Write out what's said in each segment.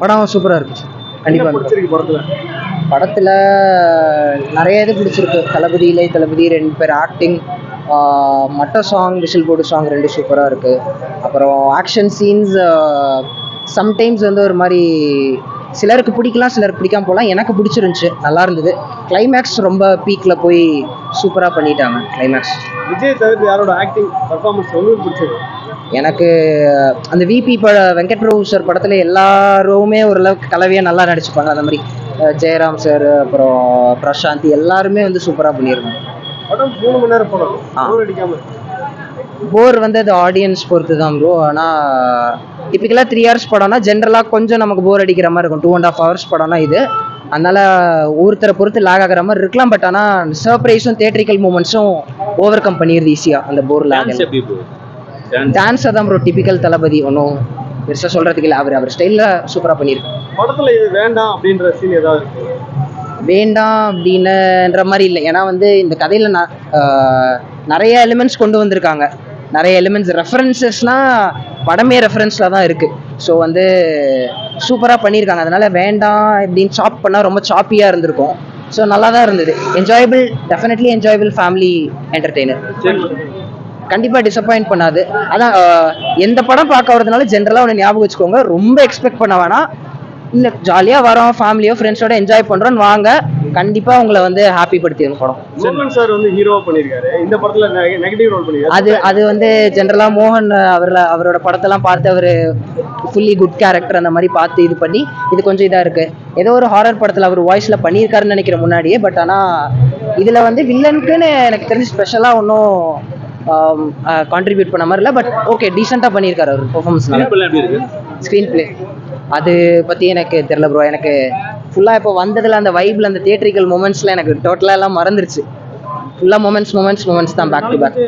படம் சூப்பராக இருந்துச்சு என்ன கண்டிப்பாக படத்துல? நிறைய இது பிடிச்சிருக்கு. தளபதி இலை தளபதி ரெண்டு பேர் ஆக்டிங் மட்ட சாங் விசில் போடு சாங் ரெண்டு சூப்பராக இருக்குது அப்புறம் ஆக்ஷன் சீன்ஸ் சம்டைம்ஸ் வந்து ஒரு மாதிரி சிலருக்கு பிடிக்கலாம் சிலருக்கு பிடிக்காம போகலாம். எனக்கு பிடிச்சிருந்துச்சு நல்லா இருந்தது. கிளைமேக்ஸ் ரொம்ப பீக்கில் போய் சூப்பராக பண்ணிட்டாங்க கிளைமேக்ஸ் விஜய் தவிர்த்து யாரோட ஆக்டிங் பர்ஃபார்மன்ஸ் உங்களுக்கு பிடிச்சிருக்கு? எனக்கு அந்த விபி ப வெங்கட் பிரபு சார் படத்தில் எல்லாருமே ஓரளவுக்கு கலவையாக நல்லா நடிச்சுப்பாங்க. அந்த மாதிரி ஜெயராம் சார் அப்புறம் பிரசாந்த் எல்லாருமே வந்து சூப்பராக பண்ணியிருக்காங்க படம் மூணு மணி நேரம் படம் ஆ. போர் அடிக்காம. இருக்கு. போர் வந்து அது ஆடியன்ஸ் பொறுத்து தான் ப்ரோ ஆனால் டிப்பிக்கலாக த்ரீ ஹவர்ஸ் படம்னா ஜென்ரலாக கொஞ்சம் நமக்கு போர் அடிக்கிற மாதிரி இருக்கும். டூ அண்ட் ஆஃப் ஹவர்ஸ் படம்னா இது. அதனால ஒருத்தரை பொறுத்து லாக் ஆகிற மாதிரி இருக்கலாம். பட் ஆனால் சர்ப்ரைஸும் தேட்ரிக்கல் மூமெண்ட்ஸும் ஓவர் கம் பண்ணிடுது ஈஸியாக அந்த போர் லாக் டான்ஸ் தான் ப்ரோ டிப்பிக்கல் தளபதி. ஒன்றும் பெருசாக சொல்கிறதுக்கு இல்லை. அவர் அவர் ஸ்டைலில் சூப்பராக பண்ணியிருக்காரு. படத்துல இது வேண்டாம் அப்படின்ற சீன் ஏதாவது இருக்கு? வேண்டாம் அப்படின்னுன்ற மாதிரி இல்லை. ஏன்னா வந்து இந்த கதையில் ந ஆஹ் நிறைய எலிமெண்ட்ஸ் கொண்டு வந்திருக்காங்க. நிறைய எலிமெண்ட்ஸ் ரெஃபரன்சஸ்லாம் படமே ரெஃபரன்ஸில் தான் இருக்குது ஸோ வந்து சூப்பராக பண்ணியிருக்காங்க. அதனால வேண்டாம் இப்படின்னு சாப் பண்ணால் ரொம்ப சாப்பியாக இருந்திருக்கும். ஸோ நல்லா தான் இருந்தது enjoyable definitely enjoyable family entertainer கண்டிப்பாக டிசப்பாயிண்ட் பண்ணாது. அதான் எந்த படம் பார்க்க வரதுனால ஜென்ரலாக ஒன்று ஞாபகம் வச்சுக்கோங்க. ரொம்ப எக்ஸ்பெக்ட் பண்ண வேணாம். இல்லை ஜாலியாக வரோம் ஃபேமிலியோ ஃப்ரெண்ட்ஸோட என்ஜாய் பண்ணுறோன்னு வாங்க. கண்டிப்பாக உங்களை வந்து ஹாப்பி படுத்திடும் படம். மோகன் சார் வந்து ஹீரோவா பண்ணிருக்காரு இந்த படத்துல நெகட்டிவ் ரோல் பண்ணிருக்காரு அது அது வந்து ஜென்ரலாக மோகன் அவரில் அவரோட படத்தெல்லாம் பார்த்து அவர் ஃபுல்லி குட் கேரக்டர் அந்த மாதிரி பார்த்து இது பண்ணி இது கொஞ்சம் இதாக இருக்குது ஏதோ ஒரு ஹாரர் படத்தில் அவர் வாய்ஸில் பண்ணியிருக்காருன்னு நினைக்கிறேன் முன்னாடியே. பட் ஆனால் இதில் வந்து வில்லனுக்குன்னு எனக்கு தெரிஞ்சு ஸ்பெஷலாக ஒன்றும் கான்ட்ரிபியூட் பண்ண மாதிரி இல்லை பட் ஓகே டீசெண்டாக பண்ணியிருக்காரு அவர் பெர்ஃபார்மன்ஸ் ஸ்க்ரீன் பிளே அது பற்றி எனக்கு தெரில ப்ரோ எனக்கு ஃபுல்லாக இப்போ வந்ததில் அந்த வைப்பில் அந்த தியேட்ரிக்கல் மூமெண்ட்ஸில் எனக்கு டோட்டலாக எல்லாம் மறந்துருச்சு. ஃபுல்லாக மூமெண்ட்ஸ் மூமெண்ட்ஸ் மூமெண்ட்ஸ் தான் பேக் டு பேக்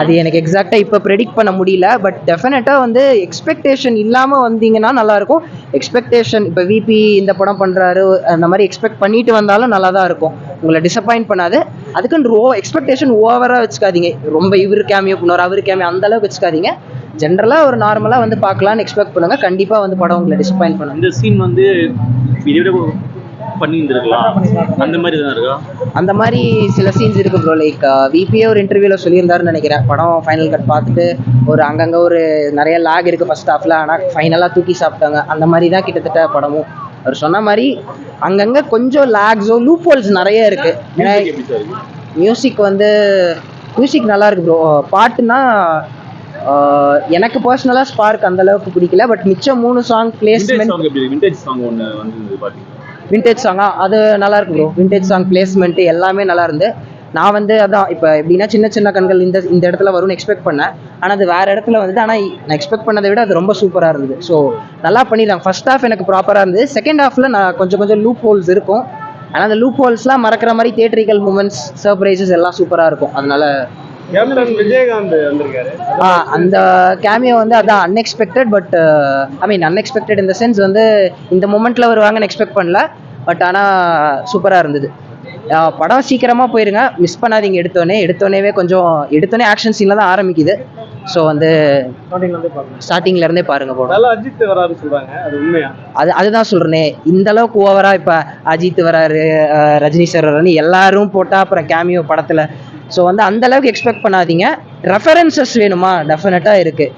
அது எனக்கு எக்ஸாக்டாக இப்போ ப்ரெடிக்ட் பண்ண முடியல. பட் டெஃபினட்டாக வந்து எக்ஸ்பெக்டேஷன் இல்லாமல் வந்தீங்கன்னா நல்லாயிருக்கும். எக்ஸ்பெக்டேஷன் இப்போ விபி இந்த படம் பண்ணுறாரு அந்த மாதிரி எக்ஸ்பெக்ட் பண்ணிட்டு வந்தாலும் நல்லா தான் இருக்கும். உங்களை டிசப்பாயிண்ட் பண்ணாது. அதுக்குன்னு ஓ எக்ஸ்பெக்டேஷன் ஓவராக வச்சுக்காதீங்க. ரொம்ப இவர் கேமியோ பண்ணுவார் அவர் கேமியோ அந்த அளவுக்கு வச்சுக்காதீங்க. ஜென்ரலாக ஒரு நார்மலாக வந்து பார்க்கலான்னு எக்ஸ்பெக்ட் பண்ணுங்கள் கண்டிப்பாக வந்து படம் உங்களை டிசப்பாயிண்ட் பண்ணுங்க இந்த சீன் வந்து இதை விட அந்த மாதிரி தான் இருக்கா? அந்த மாதிரி சில சீன்ஸ் இருக்கு ப்ரோ லைக் விபிஏ ஒரு இன்டர்வியூவில் சொல்லியிருந்தாருன்னு நினைக்கிறேன். படம் ஃபைனல் கட் பார்த்துட்டு ஒரு அங்கங்கே ஒரு நிறைய லாக் இருக்குது ஃபர்ஸ்ட் ஹாஃபில் ஆனால் ஃபைனலாக தூக்கி சாப்பிட்டாங்க. அந்த மாதிரி தான் கிட்டத்தட்ட படமும். அவர் சொன்ன மாதிரி அங்கங்கே கொஞ்சம் லாக்ஸோ லூப் ஹோல்ஸ் நிறைய இருக்குது? மியூசிக் வந்து மியூசிக் நல்லா இருக்கு ப்ரோ பாட்டுனா ஆஹ், எனக்கு பர்சனலாக ஸ்பார்க் அந்த அளவுக்கு பிடிக்கல பட் மிச்சம் மூணு சாங் பிளேஸ்மெண்ட் வந்து விண்டேஜ் சாங்கா அது நல்லா இருக்கு ப்ரோ விண்டேஜ் சாங் பிளேஸ்மெண்ட் எல்லாமே நல்லா இருந்து. நான் வந்து அதான் இப்போ எப்படின்னா சின்ன சின்ன கண்கள் இந்த இந்த இடத்துல வரும்னு எக்ஸ்பெக்ட் பண்ணேன். ஆனால் அது வேற இடத்துல வந்துட்டு ஆனால் நான் எக்ஸ்பெக்ட் பண்ணதை விட அது ரொம்ப சூப்பராக இருந்தது. ஸோ நல்லா பண்ணிருந்தாங்க ஃபர்ஸ்ட் ஹாஃப் எனக்கு ப்ராப்பராக இருந்தது. செகண்ட் ஹாஃபில் நான் கொஞ்சம் கொஞ்சம் லூப் ஹோல்ஸ் இருக்கும். ஆனால் அந்த லூப் ஹோல்ஸ்லாம் மறக்கிற மாதிரி தியேட்ரிக்கல் மூமெண்ட்ஸ் சர்ப்ரைசஸ் எல்லாம் சூப்பராக இருக்கும். அதனால கேப்டன் விஜயகாந்த் வந்திருக்காரு. ஆ அந்த கேமியோ வந்து அதான் unexpected but I mean unexpected இந்த சென்ஸ் வந்து இந்த மூமெண்ட்டில் வருவாங்கன்னு எக்ஸ்பெக்ட் பண்ணல. பட் ஆனால் சூப்பராக இருந்தது. படம் சீக்கிரமாக போயிருங்க. மிஸ் பண்ணாதீங்க எடுத்தோடனே எடுத்தோடனேவே கொஞ்சம் எடுத்தோடனே ஆக்ஷன் சீனில் தான் ஆரம்பிக்குது. ஸோ வந்து ஸ்டார்டிங்ல இருந்தே பாருங்க. போடும் அஜித் வராரு சொல்றாங்க. அது உண்மையா? அது அதுதான் சொல்கிறேனே இந்த அளவுக்கு ஓவராக இப்போ அஜித் வராரு ரஜினி சார் வராருன்னு எல்லாரும் போட்டால் அப்புறம் கேமியோ படத்தில். ஸோ வந்து அந்த அளவுக்கு எக்ஸ்பெக்ட் பண்ணாதீங்க. ரெஃபரன்சஸ் வேணுமா? டெஃபினட்டாக இருக்குது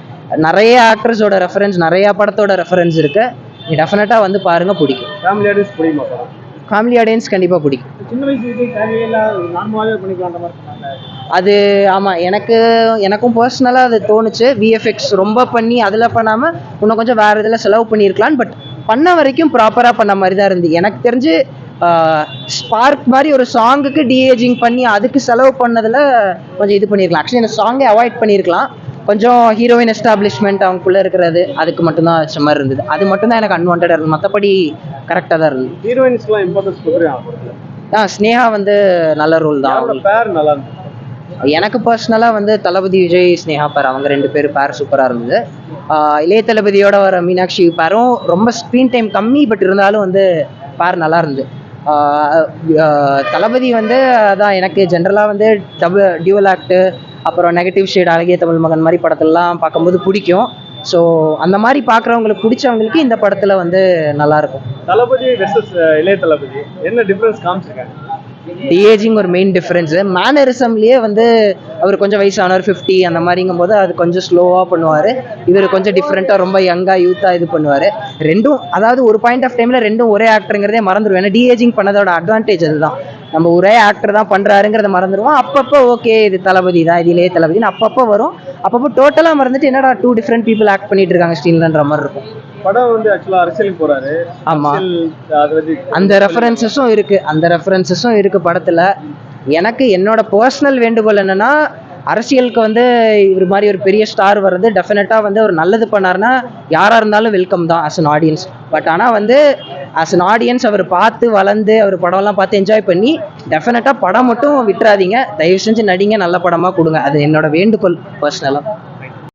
நிறைய ஆக்டர்ஸோட ரெஃபரன்ஸ் நிறைய படத்தோட ரெஃபரன்ஸ் இருக்கு. நீ டெஃபினட்டாக வந்து பாருங்க பிடிக்கும். ஃபேமிலி ஆடியன்ஸ் படம் ஃபேமிலி ஆடியன்ஸ் கண்டிப்பாக பிடிக்கும். சின்ன வயசு அது ஆமாம் எனக்கு எனக்கும் பர்சனலாக அது தோணுச்சு. விஎஃப்எக்ஸ் ரொம்ப பண்ணி அதில் பண்ணாமல் இன்னும் கொஞ்சம் வேறு இதில் செலவு பண்ணியிருக்கலாம் பட் பண்ண வரைக்கும் ப்ராப்பராக பண்ண மாதிரி தான் இருந்து எனக்கு தெரிஞ்சு ஸ்பார்க் மாதிரி ஒரு சாங்குக்கு டிஏஜிங் பண்ணி அதுக்கு செலவு பண்ணதில் கொஞ்சம் இது பண்ணியிருக்கலாம் ஆக்சுவலி இந்த சாங்கை அவாய்ட் பண்ணியிருக்கலாம் கொஞ்சம் ஹீரோயின் எஸ்டாப்ளிஷ்மெண்ட் அவங்களுக்குள்ளே இருக்கிறது அதுக்கு மட்டும்தான் வச்ச மாதிரி இருந்தது. அது மட்டும்தான் எனக்கு அன்வான்டாக இருந்தது. மற்றபடி கரெக்டாக தான் இருந்தது. ஹீரோயின்ஸ்க்குலாம் இம்பார்ட்டன்ஸ் ஆ ஸ்னேகா வந்து நல்ல ரோல் தான் பேர் நல்லா எனக்கு பர்சனலாக வந்து தளபதி விஜய் ஸ்னேகா பேர் அவங்க ரெண்டு பேரும் பேர் சூப்பராக இருந்தது. இளைய தளபதியோட வர மீனாட்சி பேரும் ரொம்ப ஸ்க்ரீன் டைம் கம்மி பட் இருந்தாலும் வந்து பேர் நல்லா இருந்தது. தளபதி வந்து அதான் எனக்கு ஜென்ரலாக வந்து டபுள் டியூவல் ஆக்ட்டு அப்புறம் நெகட்டிவ் ஷேட் அழகிய தமிழ் மகன் மாதிரி படத்தெல்லாம் பார்க்கும்போது பிடிக்கும். ஸோ அந்த மாதிரி பார்க்குறவங்களுக்கு பிடிச்சவங்களுக்கு இந்த படத்தில் வந்து நல்லாயிருக்கும் தளபதி வெர்சஸ் இளைய தளபதி என்ன டிஃப்ரென்ஸ் காமிச்சிருக்காங்க? டிஏஜிங் ஒரு மெயின் டிஃப்ரென்ஸு மேனரிசம்லேயே வந்து அவர் கொஞ்சம் வயசானவர் ஃபிஃப்டி அந்த மாதிரிங்கும் போது அது கொஞ்சம் ஸ்லோவாக பண்ணுவார். இவர் கொஞ்சம் டிஃப்ரெண்ட்டாக ரொம்ப யங்காக யூத்தாக இது பண்ணுவார். ரெண்டும் அதாவது ஒரு பாயிண்ட் ஆஃப் டைமில் ரெண்டும் ஒரே ஆக்டருங்கிறதே மறந்துடுவோம் ஏன்னா டிஏஜிங் பண்ணதோட அட்வான்டேஜ் அதுதான். நம்ம ஒரே ஆக்டர் தான் பண்ணுறாருங்கிறத மறந்துடுவோம். அப்பப்போ ஓகே இது தளபதி தான் இது இளைய தளபதினு அப்பப்போ வரும். அப்பப்போ டோட்டலாக மறந்துட்டு என்னடா டூ டிஃப்ரெண்ட் பீப்புள் ஆக்ட் பண்ணிட்டு இருக்காங்க ஸ்டீல்ன்ற மாதிரி இருக்கும். படம் வந்து ஆக்சுவலா அரசியலுக்கு போறாரு. ஆமா. அரசியல் அது வந்து அந்த ரெஃபரன்சஸும் இருக்கு. அந்த ரெஃபரன்சஸும் இருக்கு படத்துல. எனக்கு என்னோட பர்சனல் வேண்டுகோள் என்னன்னா அரசியலுக்கு வந்து இவர் மாதிரி ஒரு பெரிய ஸ்டார் வர்றது டெஃபினட்டாக வந்து ஒரு நல்லது பண்ணாருன்னா யாராக இருந்தாலும் வெல்கம் தான் ஆஸ் அன் ஆடியன்ஸ் பட் ஆனால் வந்து ஆஸ் அன் ஆடியன்ஸ் அவர் பார்த்து வளர்ந்து அவர் படம்லாம் பார்த்து என்ஜாய் பண்ணி டெஃபினட்டாக படம் மட்டும் விட்டுறாதீங்க. தயவு செஞ்சு நடிங்க நல்ல படமாக கொடுங்க. அது என்னோட வேண்டுகோள் பர்சனலாக